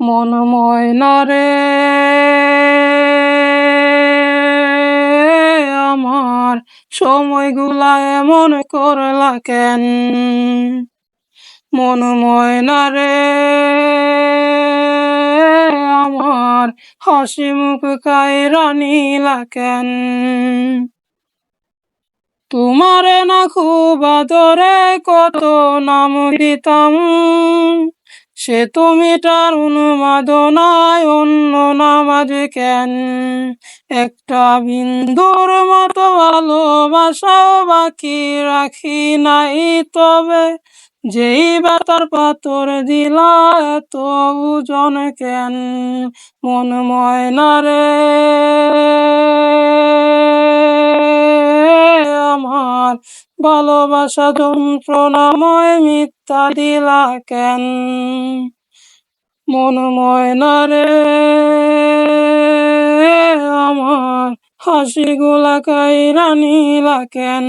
মন ময়না রে আমার সময়গুলা এমন করলা কেন? মন ময়না রে আমার হাসি মুখ কায়রা নীলা কেন? তোমারে না খুব আদরে কত নাম দিতাম। সে তুমি তার উন্মাদনায় অন্য নামাজ কেন? একটা বিন্দুর মতো ভালোবাসাও বাকি রাখি নাই তবে, যেই বাতার পাথর দিলা এত ওজন কেন? মন ময়না রে। আমার ভালোবাসা যন্ত্রণাময় মিথ্যা দিলা কেন? মনময় না রে, আমার হাসি গোলা কাইরা নিলা কেন?